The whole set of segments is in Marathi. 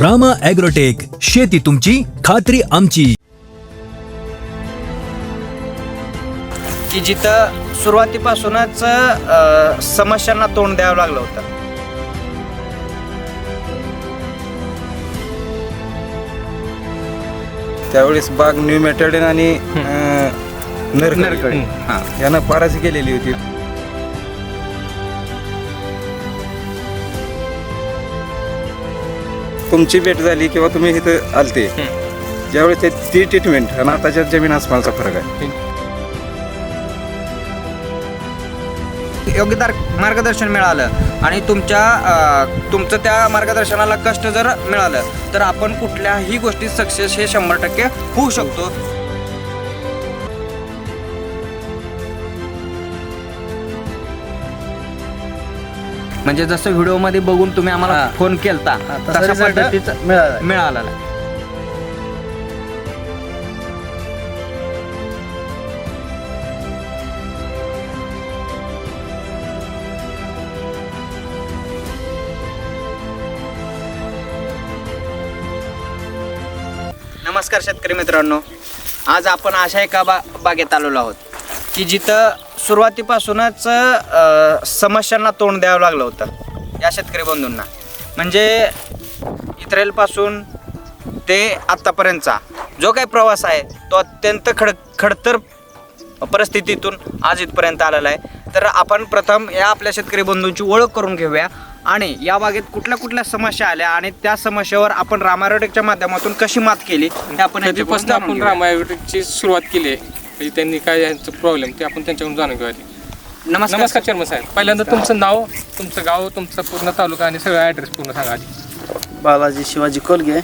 रामा ॲग्रोटेक शेती तुमची खात्री आमची. की जिथं सुरुवातीपासूनच अ, समस्यांना तोंड द्यावं लागलं होतं. त्यावेळेस बाग न्यू मेटॅडिन आणि. हा यानं पाराची केलेली होती. तुमची भेट झाली किंवा तुम्ही इथं आलते ज्यावेळेस ते ती ट्रीटमेंट आणि आताच्या जमीन आसमानचा फरक आहे. योग्य दार- मार्गदर्शन मिळालं आणि तुमच्या अ, तुमचं त्या मार्गदर्शनाला कष्ट जर मिळालं तर आपण कुठल्याही गोष्टीत सक्सेस हे शंभर टक्के होऊ शकतो. म्हणजे जसं व्हिडिओमध्ये बघून तुम्ही आम्हाला फोन केलता तशा पद्धतीचं मिळाला. नमस्कार शेतकरी मित्रांनो. आज आपण अशा एका बा बागेत आलेलो आहोत की जिथं सुरुवातीपासूनच अ, समस्यांना तोंड द्यावं लागलं होतं या शेतकरी बंधूंना. म्हणजे इस्रायलपासून ते आत्तापर्यंतचा जो काही प्रवास आहे तो अत्यंत खड खडतर परिस्थितीतून आज इथपर्यंत आलेला आहे. तर आपण प्रथम या आपल्या शेतकरी बंधूंची ओळख करून घेऊया आणि या बागेत कुठल्या कुठल्या समस्या आल्या आणि त्या समस्येवर आपण रामारोटेकच्या माध्यमातून कशी मात केली हे आपण यांच्याकडून कधीपासून जाणून आपण घेऊया. रामायणाची सुरुवात केली आहे? म्हणजे त्यांनी काय यांचं प्रॉब्लेम ते आपण त्यांच्याकडून जाणून घेऊया आधी. नमस्कार. नमस्कार चर्म साहेब. पहिल्यांदा तुमचं नाव तुमचं गाव तुमचा पूर्ण तालुका आणि सगळं ॲड्रेस पूर्ण सांगा आधी. बालाजी शिवाजी कोलगे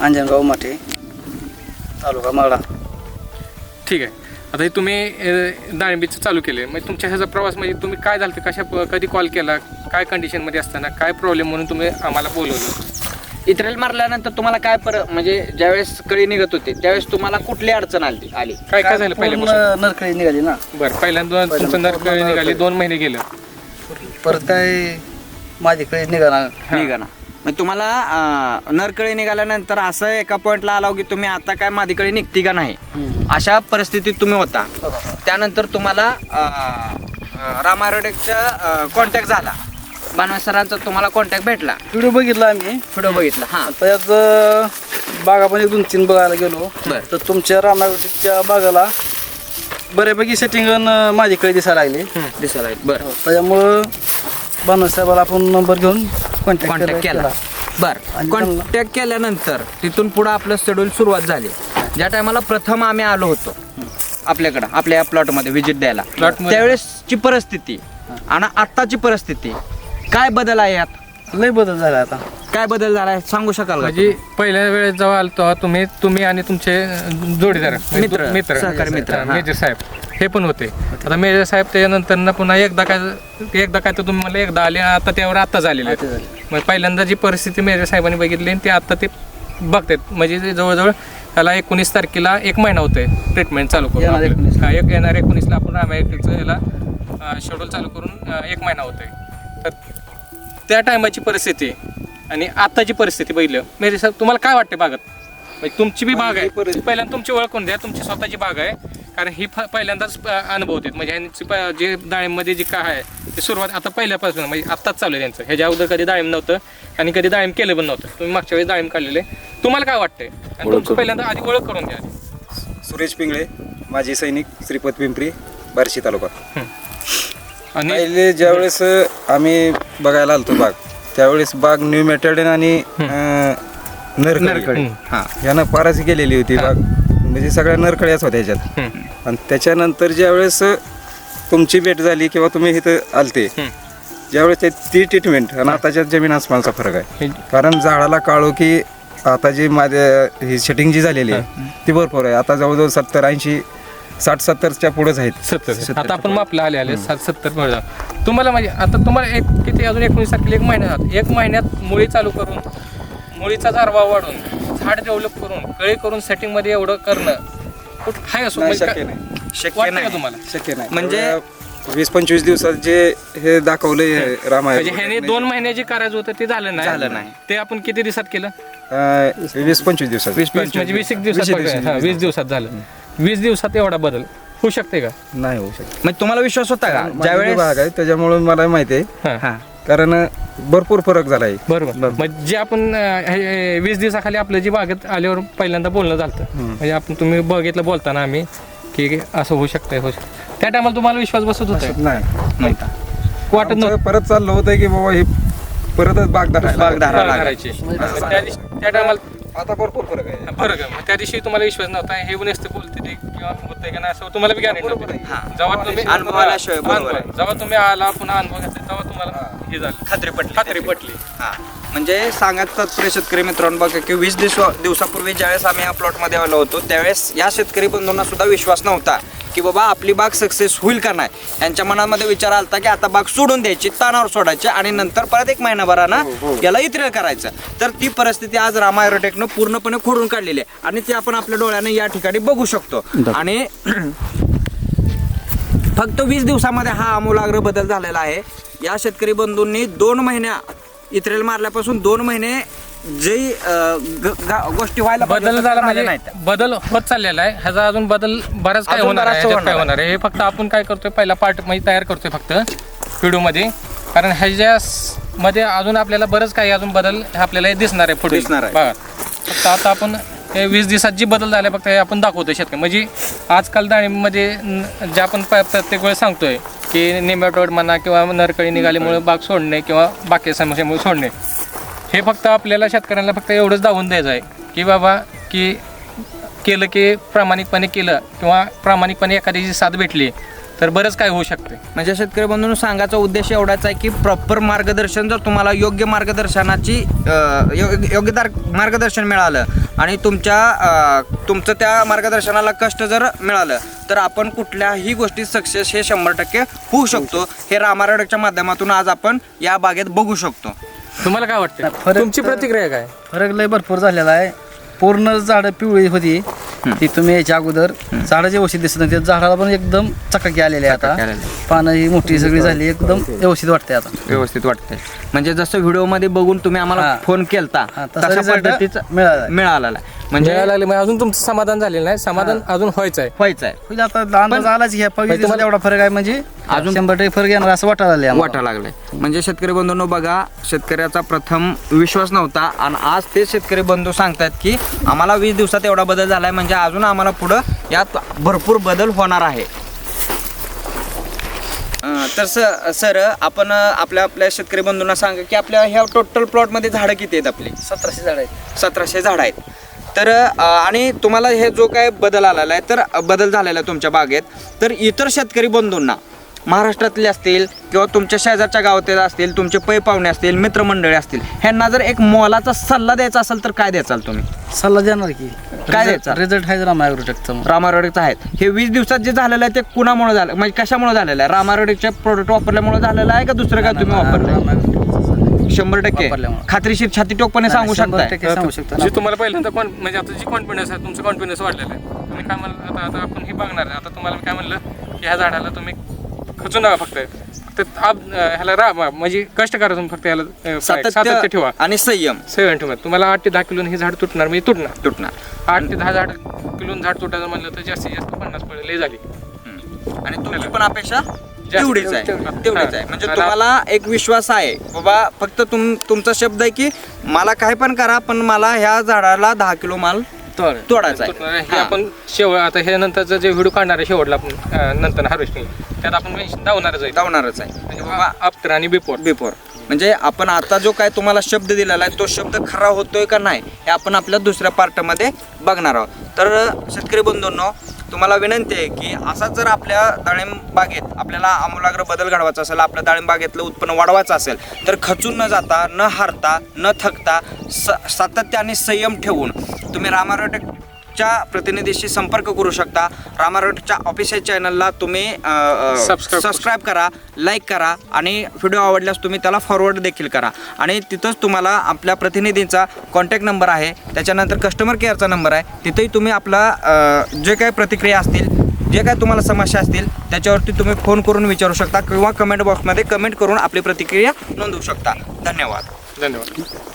अंजनगाव माठे तालुका माळा ठीक आहे. आता हे तुम्ही अं, डाळिंबीचं चालू केले म्हणजे तुमच्या ह्याचा प्रवास म्हणजे तुम्ही काय झालं कशा प- कधी कॉल केला काय कंडिशनमध्ये असताना काय प्रॉब्लेम म्हणून तुम्ही आम्हाला बोलवलं? इस्रायल मारल्यानंतर तुम्हाला काय पर म्हणजे ज्यावेळेस कळी निघत होती त्यावेळेस तुम्हाला कुठली अडचण आली आली? काय काय झालं पहिल्यापासून पूर्ण नरकळी निघाली ना. बरं पहिल्यांदा तुमचं नर पूर्ण निघाली दोन महिने गेलं. परत काय माझी कळी निघाला. निघा ना मग तुम्हाला अं, नरकळी निघाल्यानंतर असं एका पॉइंटला आला की तुम्ही आता काय मादीकळी निघती का नाही? अशा परिस्थितीत तुम्ही होता. त्यानंतर तुम्हाला रामारोडेकचा कॉन्टॅक्ट झाला. बानवे सरांचा तुम्हाला कॉन्टॅक्ट भेटला. व्हिडिओ बघितला आम्ही. व्हिडिओ बघितला हां. आता यात बागा पण एक दोन तीन बघायला गेलो. बर. तर तुमच्या रामायणच्या बागाला बऱ्यापैकी सेटिंग माझी कळी दिसायला लागली. दिसायला लागलं. बरं. त्याच्यामुळं बानू साहेबाला आपण नंबर घेऊन कॉन्टॅक्ट कॉन्टॅक्ट केला. बर. आणि कॉन्टॅक्ट केल्यानंतर तिथून पुढं आपलं शेड्यूल सुरुवात झाली. ज्या टायमाला प्रथम आम्ही आलो होतो आपल्याकडं आपल्या या प्लॉटमध्ये व्हिजिट द्यायला? त्यावेळेसची परिस्थिती आणि आत्ताची परिस्थिती काय बदल आहे यात? लय बदल झाला आता. काय बदल झाला आहे सांगू शकाल का म्हणजे पहिल्या वेळेस जेव्हा आलो तेव्हा तुम्ही तुम्ही आणि तुमचे जोडीदार म्हणजे मित्र, मित्र. सहकारी मित्र, हा. मेजर साहेब. हे पण होते. आता मेजर साहेब त्याच्यानंतर ना पुन्हा एकदा काय एकदा काय तर तुम्ही मला एकदा आले आता त्यावर आता झालेले आता. झाले. मग पहिल्यांदा जी परिस्थिती मेजर साहेबांनी बघितली आणि ते आता ते बघतात म्हणजे ते जवळजवळ त्याला एकोणीस तारखेला एक महिना होतोय ट्रीटमेंट चालू करून. येणार आपलं. 19 ला. हा, एक येणार एकोणीसला. आपण रामायणाचं याला शेड्यूल चालू करून अं, एक महिना होतोय. तर त्या टायमाची परिस्थिती आणि आताची परिस्थिती पहिलं मेरे साहेब तुम्हाला काय वाटते बागात? म्हणजे तुमची बी बाग आहे. पहिल्यांदा तुमची ओळख करून द्या. तुमची स्वतःची बाग आहे. कारण ही फ- पहिल्यांदाच अनुभव होते. म्हणजे ह्यांची प- जे डाळिंबमध्ये जे काय आहे ते सुरुवात आता पहिल्यापासून म्हणजे आत्ताच चालू आहे त्यांचं ह्याच्या अगोदर कधी डाळिंब नव्हतं आणि कधी डाळिंब केलं पण नव्हतं. तुम्ही मागच्या वेळेस डाळिंब काढलेले तुम्हाला काय वाटतंय? आणि तुमचं पहिल्यांदा आधी ओळख करून द्या. सुरेश पिंगळे माजी सैनिक श्रीपत पिंपरी बार्शी तालुका. आणि पहिले ज्यावेळेस आम्ही बघायला आलतो बाग त्यावेळेस बाग न्यू मेटॅडिन आणि अं, नरकळी नरकळी. हा यानं पाराची केलेली होती बाग. म्हणजे सगळ्या नरकळ्याच होत्या ह्याच्यात हम्म. आणि त्याच्यानंतर ज्यावेळेस तुमची भेट झाली किंवा तुम्ही इथं आलते हम्म. ज्यावेळेस ते ती ट्रीटमेंट आणि आताच्या जमीन आसमानचा फरक आहे. कारण झाडाला काळो की आता जी माझ्या ही सेटिंग जी झालेली आहे ती भरपूर आहे. आता जवळजवळ सत्तर ऐंशी साठ सत्तरच्या पुढेच आहेत. सत्तर. आता आपण मापला आले आले सात सत्तर मिळणार तुम्हाला म्हणजे आता तुम्हाला एक किती अजून एकोणीस तारखेला एक महिना झाला. एक महिन्यात मुळी चालू करून मुळीचा जारवा वाढून झाड डेव्हलप करून कळी करून सेटिंगमध्ये एवढं करणं कुठं हाय असो नाही, म्हणजे शक्य काय- नाही. शक्य वाटतं का नाही. तुम्हाला? शक्य नाही. म्हणजे एवढ्या वीस पंचवीस दिवसात जे हे दाखवलंय रामायण म्हणजे ह्याने दोन महिने जे करायचं होतं ते झालं नाही. झालं नाही. ते आपण किती दिवसात केलं? अं, वीस पंचवीस दिवसात. वीस म्हणजे वीस एक दिवसात. हा, वीस दिवसात झालं. वीस दिवसात एवढा बदल होऊ शकते का? नाही होऊ शकत. म्हणजे तुम्हाला विश्वास होता का? माझा ज्यावेळेस भाग आहे त्याच्यामुळे मला माहिती आहे. हा. हा. कारण भरपूर फरक झाला आहे बरोबर. मग जे आपण अं, हे- वीस दिवसाखाली आपलं जे बागेत आल्यावर पहिल्यांदा बोलणं झालं म्हणजे आपण तुम्ही बघितलं बोलताना आम्ही की असं होऊ शकतंय होऊ शकतं त्या टायमाला तुम्हाला विश्वास बसत होता? नाही. नव्हता. वाटत नव्हतं. आमचं परत चाललं होतं की बाबा हे परतच बाग धरायला बाग धरायला दिवशी- त्या टायमाला आता भरपूर फरक आहे. फरक आहे. मग त्या दिवशी तुम्हाला विश्वास नव्हता हे नसतं बोलते ते किंवा होतंय का नाही असं तुम्हाला बी गॅरेंटी हा. जेव्हा तुम्ही बरोबर अनुभव. जेव्हा तुम्ही आला पुन्हा अनुभव घेतला तेव्हा तुम्हाला हे. झालं. खात्री पटली. खात्री पटली. हा. म्हणजे सांगत तात्पर्य शेतकरी मित्रांनो बघा की वीस दिवस दिवसापूर्वी ज्यावेळेस आम्ही या प्लॉटमध्ये आलो होतो त्यावेळेस या शेतकरी बंधूंना सुद्धा विश्वास नव्हता. की बाबा आपली बाग सक्सेस होईल का नाही? यांच्या मनामध्ये विचार आलता की आता बाग सोडून द्यायची तानावर सोडायची आणि नंतर परत एक महिनाभरानं याला इतर करायचं. तर ती परिस्थिती आज रामा एरोटेकनं पूर्णपणे खोडून काढलेली आहे आणि ती आपण आपल्या डोळ्याने या ठिकाणी बघू शकतो. आणि फक्त वीस दिवसामध्ये हा आमूलाग्र बदल झालेला आहे. या शेतकरी बंधूंनी दोन महिन्या इत्रेल मारल्यापासून दोन महिने जे गोष्टी व्हायला बदल झाला म्हणजे. बदल होत चाललेला आहे. ह्याचा अजून बदल बराच काय होणार आहे ह्याच्यात काय होणार आहे. हे फक्त आपण काय करतोय पहिला पार्ट म्हणजे तयार करतोय फक्त व्हिडिओमध्ये. कारण ह्याच्या मध्ये अजून आपल्याला बरंच काही अजून बदल आपल्याला दिसणार आहे पुढे. दिसणार आहे. बघा. फक्त आता आपण हे वीस दिवसात जी बदल झाले फक्त हे आपण दाखवतोय शेतकरी. म्हणजे आजकाल डाळिंबमध्ये जे आपण प्रत्येक वेळेस सांगतोय की नेमॅटोड म्हणा किंवा नरकळी निघाल्यामुळे बाग सोडणे किंवा बाकी समस्यामुळे सोडणे. हे फक्त आपल्याला शेतकऱ्यांना फक्त एवढंच दावून द्यायचं आहे की बाबा की केलं की प्रामाणिकपणे केलं किंवा प्रामाणिकपणे एखाद्याची साथ भेटली तर बरंच काय होऊ शकते म्हणजे शेतकरी बंधूंनो सांगायचा उद्देश एवढाच आहे की प्रॉपर मार्गदर्शन जर तुम्हाला योग्य मार्गदर्शनाची योग्य मार्गदर्शन मिळालं आणि तुमच्या तुमचं त्या मार्गदर्शनाला कष्ट जर मिळालं तर आपण कुठल्याही गोष्टीत सक्सेस हे शंभर टक्के होऊ शकतो. हे रामारडच्या माध्यमातून आज आपण या बागेत बघू शकतो. तुम्हाला काय वाटतं फरक तुमची तर- प्रतिक्रिया काय? फरक लय भरपूर झालेला आहे. पूर्ण झाडं पिवळी होती. ती तुम्ही याच्या अगोदर झाडं जे व्यवस्थित दिसत नाही झाडाला पण एकदम चकाकी आलेली आहे चकाकी आता आलेली पानं ही मोठी सगळी झाली एकदम व्यवस्थित वाटते आता. व्यवस्थित वाटतंय. म्हणजे जसं व्हिडिओमध्ये बघून तुम्ही आम्हाला हा. फोन केलता हा, तसा तशा result पद्धतीचा मिळाला. मिळाला म्हणजे लागले म्हणजे अजून तुमचं समाधान झालेलं नाही. समाधान अजून व्हायचं आहे व्हायचं आहे म्हणजे आता अंदाज आलाच तुम्हाला- एवढा फरक आहे म्हणजे अजून- शंभर टक्के फरक येणार असं वाटायला लागले वाटा लागलाय. म्हणजे शेतकरी बंधूंनो बघा शेतकऱ्याचा प्रथम विश्वास नव्हता आणि आज ते शेतकरी बंधू सांगतात की आम्हाला वीस दिवसात एवढा बदल झालाय म्हणजे अजून आम्हाला पुढं यात भरपूर बदल होणार आहे. अं, तर स- सर आपण अं, आपल्या आपल्या शेतकरी बंधूंना सांगा की आपल्या ह्या टोटल प्लॉटमध्ये झाडं किती आहेत आपली? सतराशे झाड आहेत. सतराशे झाड आहेत. तर आणि तुम्हाला हे जो काय बदल आलेला आहे तर बदल झालेला आहे तुमच्या बागेत. तर इतर शेतकरी बंधूंना महाराष्ट्रातले असतील किंवा तुमच्या शेजारच्या गावातील असतील तुमचे पै पाहुणे असतील मित्रमंडळी असतील ह्यांना जर एक मोलाचा सल्ला द्यायचा असेल तर काय द्याचाल तुम्ही? सल्ला देणार की? काय द्यायचा? रिझल्ट आहे रामायग्रोटेकचा रामारोडिकचं आहेत हे वीस दिवसात जे झालेलं आहे ते कुणामुळे झालं म्हणजे कशामुळे झालेलं आहे? रामारोडिकचे प्रोडक्ट वापरल्यामुळे झालेलं आहे का दुसरं काय तुम्ही वापरलं शंभर टक्के. वापरल्यामुळे. खात्रीशीर छाती टोकपणे सांगू शकताय. सांगू शकता. जे तुम्हाला पहिल्यांदा कॉन म्हणजे आता जी कॉन्फिडन्स आहे तुमचं कॉन्फिडन्स वाढलेलं आहे. तुम्ही काय म्हणलं आता आता आपण हे बघणार आहे. आता तुम्हाला मी काय म्हणलं की ह्या झाडाला तुम्ही खचू नका फक्त. फक्त आप- ह्याला रा म्हणजे कष्ट करा तुम्ही फक्त ह्याला अं, सातत्य ठेवा. आणि संयम. सेवन ठेवा. तुम्हाला आठ ते दहा किलो हे झाड तुटणार म्हणजे तुटणार. तुटणार. आठ ते दहा झाड किलो झाड तुटायचं म्हणलं तर जास्तीत जास्त पन्नास पडले लय झाली. आणि तुमची पण अपेक्षा? तेवढीच आहे. तेवढी- तेवढीच आहे. म्हणजे. तुम्हाला एक विश्वास आहे. बाबा फक्त तुम तुमचा शब्द आहे की मला काय पण करा पण मला ह्या झाडाला दहा किलो माल तोडायचा आहे. हे हा. आपण शेवट आता हे नंतरचं जे व्हिडिओ काढणार आहे शेवटला आपण अं, नंतर हार्वेस्टिंग त्यात आपण दावणारच आहे. धावणारच आहे. म्हणजे बाबा आफ्टर आणि बिफोर बिफोर म्हणजे आपण आता जो काय तुम्हाला शब्द दिलेला आहे तो शब्द खरा होतोय का नाही हे आपण आपल्या दुसऱ्या पार्टमध्ये बघणार आहोत. तर शेतकरी बंधूंनो तुम्हाला विनंती आहे की असाच जर आपल्या डाळिंब बागेत आपल्याला आमूलाग्र बदल घडवायचा असेल आपल्या डाळिंब बागेतलं उत्पन्न वाढवायचं असेल तर खचून न जाता न हारता न थकता स सातत्य आणि संयम ठेवून तुम्ही रामारोटेक च्या प्रतिनिधीशी संपर्क करू शकता. रामारोटच्या ऑफिशियल चॅनलला तुम्ही सबस्क्राईब करा लाईक करा आणि व्हिडिओ आवडल्यास तुम्ही त्याला फॉरवर्ड देखील करा. आणि तिथंच तुम्हाला आपल्या प्रतिनिधींचा कॉन्टॅक्ट नंबर आहे. त्याच्यानंतर कस्टमर केअरचा नंबर आहे. तिथेही तुम्ही आपला जे काही प्रतिक्रिया असतील जे काय तुम्हाला समस्या असतील त्याच्यावरती तुम्ही फोन करून विचारू शकता किंवा कमेंट बॉक्समध्ये कमेंट करून आपली प्रतिक्रिया नोंदवू शकता. धन्यवाद. धन्यवाद.